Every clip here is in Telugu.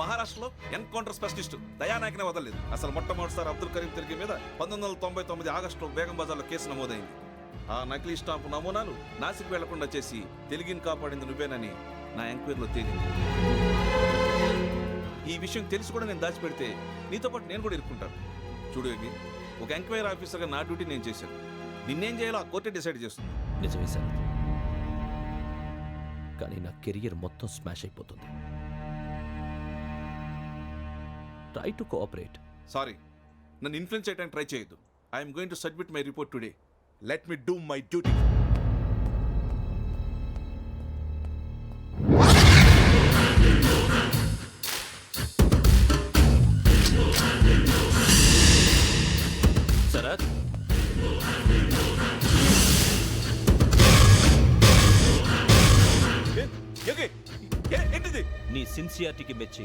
మహారాష్ట్రలో ఎన్కౌంటర్ స్పెషలిస్ట్ దయానాయకనే వదలలేదు అసలు మొట్టమొదటిసారి అబ్దుల్ కరీం తిరిగి మీద పంతొమ్మిది వందల తొంభై తొమ్మిది ఆగస్టులో బేగం బజార్లో కేసు నమోదైంది ఆ నకిలీ స్టాంప్ నమూనాలు నాసిక్ వెళ్లకుండా చేసి తెలుగుని కాపాడింది నువ్వేనని నా ఎంక్వైరీలో తేలింది ఈ విషయం తెలిసి కూడా నేను దాచిపెడితే నీతో పాటు నేను కూడా ఇరుక్కుంటాను చూడు ఒక ఎంక్వైరీ ఆఫీసర్గా నా డ్యూటీ నేను చేశాను నిన్నేం చేయాలో ఆ కోర్టే డిసైడ్ చేస్తుంది నిజమే సార్ కానీ నా కెరియర్ మొత్తం స్మాష్ అయిపోతుంది ట్రై టు కోఆపరేట్ సారీ నన్ను ఇన్ఫ్లుయెన్స్ చేయడానికి ట్రై చేయొద్దు I'm going to submit my report today let me do my duty నీ సిన్సియారిటీకి మెచ్చి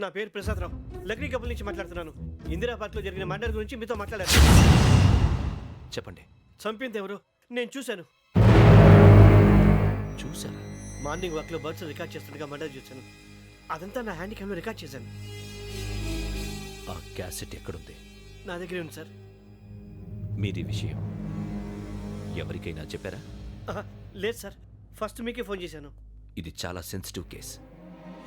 నా పేరు ప్రసాదరావు లగ్నీ కబుల్ నుంచి మాట్లాడుతున్నాను ఇందిరాబాద్లో జరిగిన మర్డర్ గురించి మీతో మాట్లాడారు చెప్పండి చంపింది ఎవరు నేను చూశాను చూశాను మార్నింగ్ వాక్లో బర్డ్స్ రికార్డ్ చేస్తుండగా మర్డర్ చూశాను అదంతా నా హ్యాండ్ క్యామ్లో రికార్డ్ చేశాను ఆ క్యాసెట్ ఎక్కడుంది నా దగ్గరే ఉంది సార్ మీది విషయం ఎవరికైనా చెప్పారా ఆహా, లేదు సార్ ఫస్ట్ మీకే ఫోన్ చేశాను ఇది చాలా సెన్సిటివ్ కేసు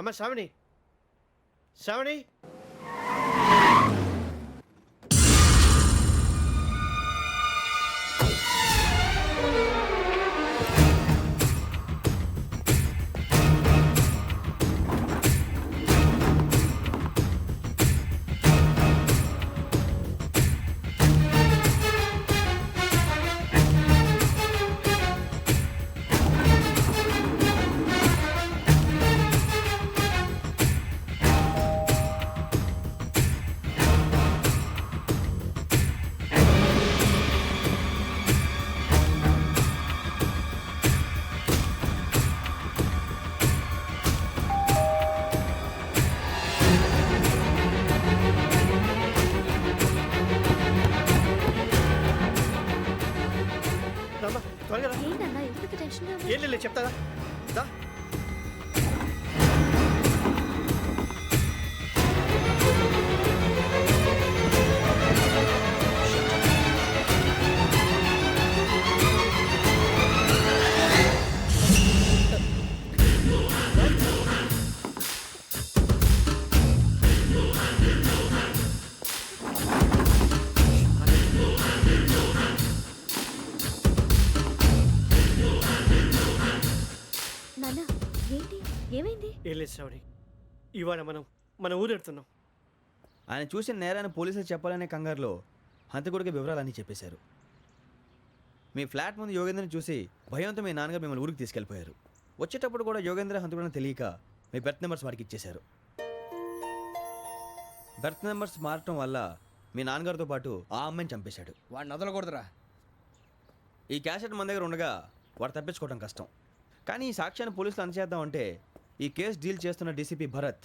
அம்மா ஷாவணி ஷாவணி ఏం లేదు చెప్తారా ఇవాళ మనం మన ఊరెడుతున్నాం ఆయన చూసిన నేరాన్ని పోలీసులు చెప్పాలనే కంగారులో హంతకుడికి వివరాలు అన్నీ చెప్పేశారు మీ ఫ్లాట్ ముందు యోగేంద్రని చూసి భయంతో మీ నాన్నగారు మిమ్మల్ని ఊరికి తీసుకెళ్ళిపోయారు వచ్చేటప్పుడు కూడా యోగేంద్ర హంతకుడిని తెలియక మీ బెర్త్ నెంబర్స్ వాడికి ఇచ్చేశారు బెర్త్ నెంబర్స్ మారటం వల్ల మీ నాన్నగారితో పాటు ఆ అమ్మాయిని చంపేశాడు వాడిని వదలకూడదురా ఈ క్యాసెట్ మన దగ్గర ఉండగా వాడు తప్పించుకోవడం కష్టం కానీ ఈ సాక్ష్యాన్ని పోలీసులు అందజేద్దామంటే ఈ కేసు డీల్ చేస్తున్న డీసీపీ భరత్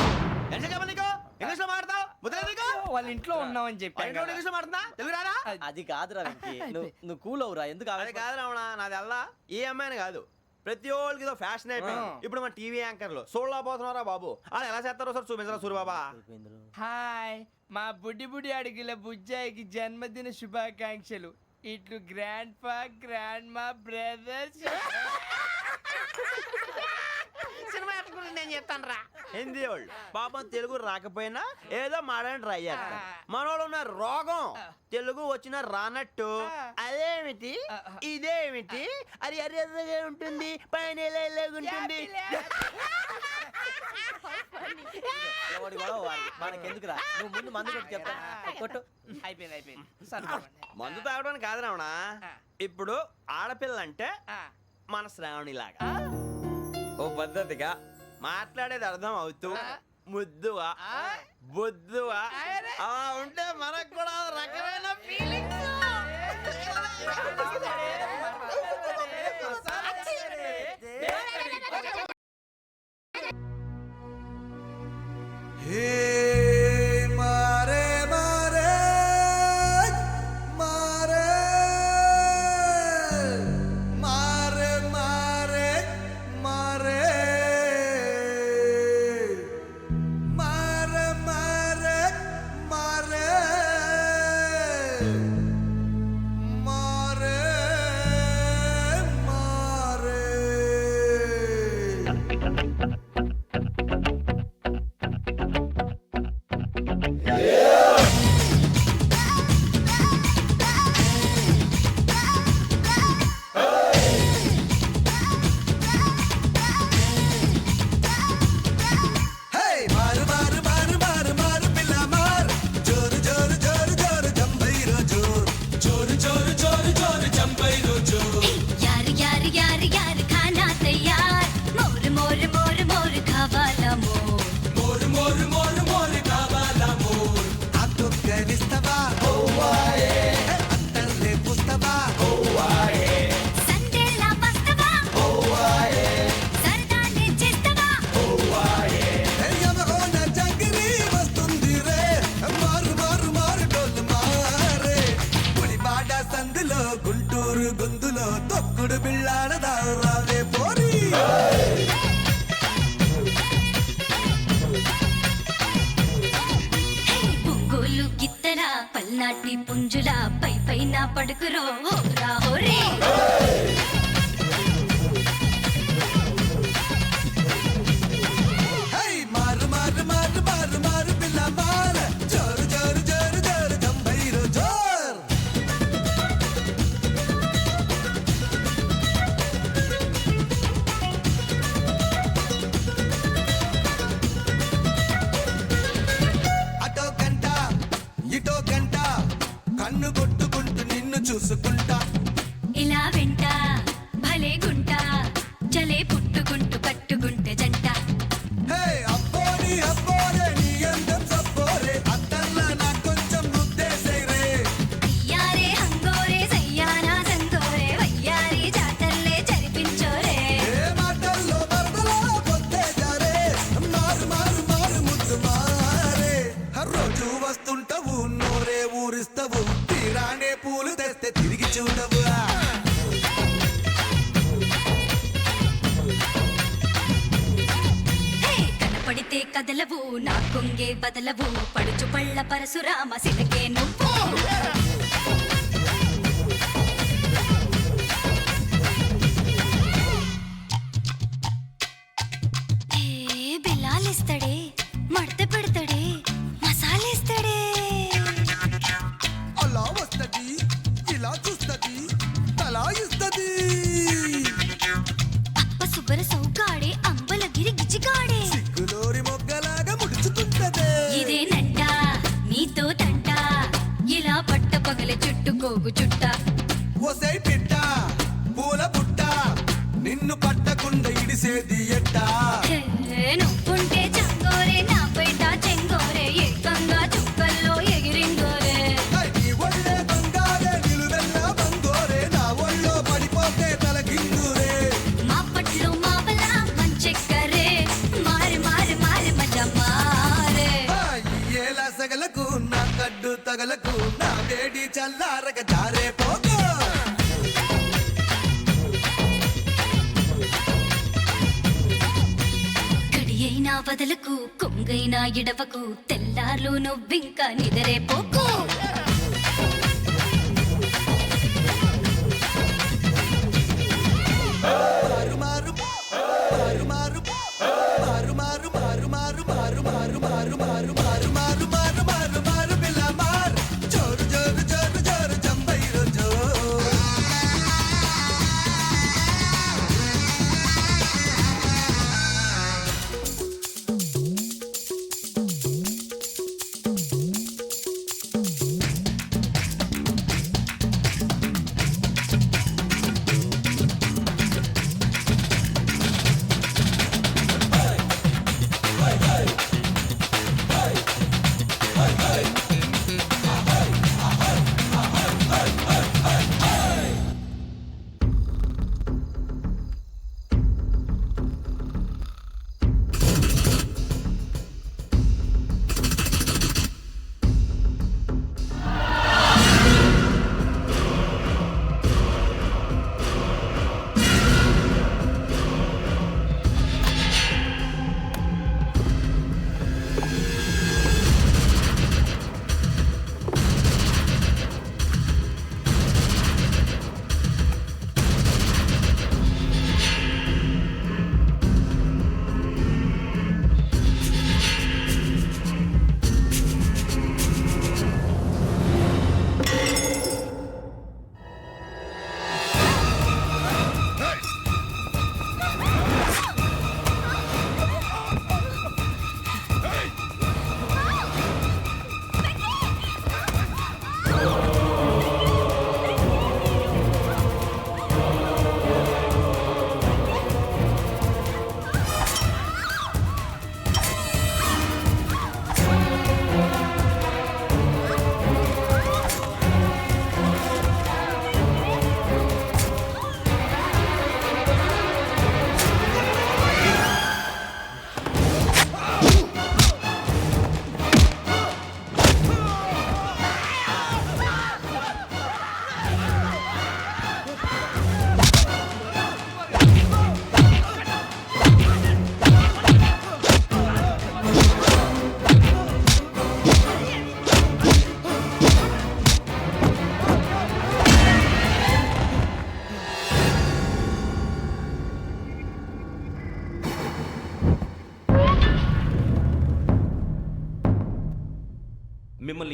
English లో మాట్లాడతావు వాళ్ళ ఇంట్లో ఉన్నామని చెప్పి ఇంగ్లీష్ లో మాట్లాడుతున్నా తెలుగు రారా అది కాదురా నువ్వు నువ్వు కూల్ అవురా ఎందుకు అది కాదురా రావణ నాది అల్లా ఏ అమ్మాయిని కాదు ప్రతి ఒక్కరికి ఏదో ఫ్యాషన్ అయిపోయింది ఇప్పుడు మన టీవీ యాంకర్లు సోళ్ళ పోతున్నారా బాబు వాళ్ళు ఎలా చేస్తారో సార్ చూపించరా సూర్యబాబా హాయ్ మా బుడ్డి బుడి అడిగిల బుజ్జాయికి జన్మదిన శుభాకాంక్షలు ఇట్లు గ్రాండ్ ఫా గ్రాండ్ మా బ్రదర్స్ గురించి నేను చెప్తాను రా హిందీ వాళ్ళు పాపం తెలుగు రాకపోయినా ఏదో మాడని ట్రై చేస్తారు మన వాళ్ళు ఉన్న రోగం తెలుగు వచ్చిన రానట్టు అదేమిటి ఇదేమిటి అది అరే ఉంటుంది పైన ఉంటుంది నువ్వు మందు కొట్టు చెప్తా మందు తాగడానికి కాదు రావునా ఇప్పుడు ఆడపిల్ల అంటే మన శ్రావణిలాగా ఓ పద్ధతిగా మాట్లాడేది అర్థం అవుతూ ముద్దువా బుద్ధువా అలా ఉంటే మనకు కూడా రకమైన Hey పుంజులా పై పైన పడుకురో రా పరశురామ పగలకు నా వేడి చల్లారగ జారే వదలకు కొంగైనా ఇడవకు తెల్లార్లు నువ్వింకా నిదరే పోకు మారు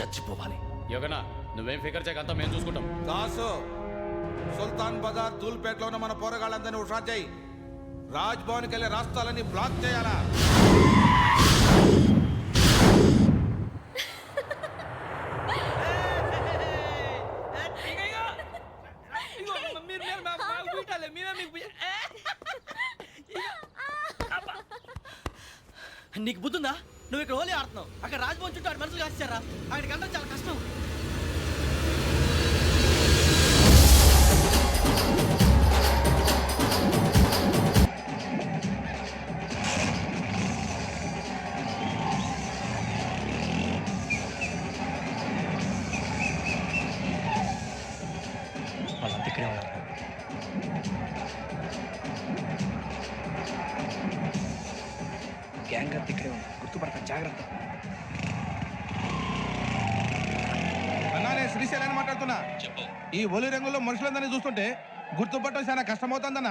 చచ్చిపోవాలి యోగనా నువ్వేం ఫికర్ అంతా మేము చూసుకుంటాం దాసు సుల్తాన్ బజార్ దూల్పేటలో ఉన్న మన పోరగాళ్ళందరినీ హుషార్ చేయి రాజ్భవన్కి వెళ్ళే రాష్ట్రాలన్నీ బ్లాక్ చేయాలా నువ్వు ఇక్కడ హోలీ ఆడుతున్నావు అక్కడ రాజభవన్ చుట్టూ ఆడి మనుషులు కాస్తారా అక్కడికి అందరూ చాలా కష్టం ఈ ఒలి రంగుల్లో మనుషులందరినీ చూస్తుంటే గుర్తుపట్టడం చాలా కష్టమవుతుందన్న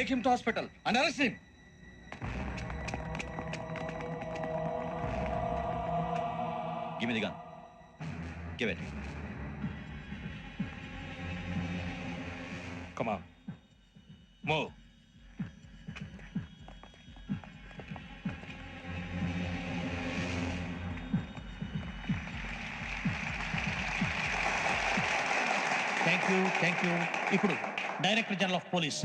Take him to hospital and arrest him. Give me the gun. Give it. Come on. Move. Thank you. Thank you. Ippudu, Director General of Police.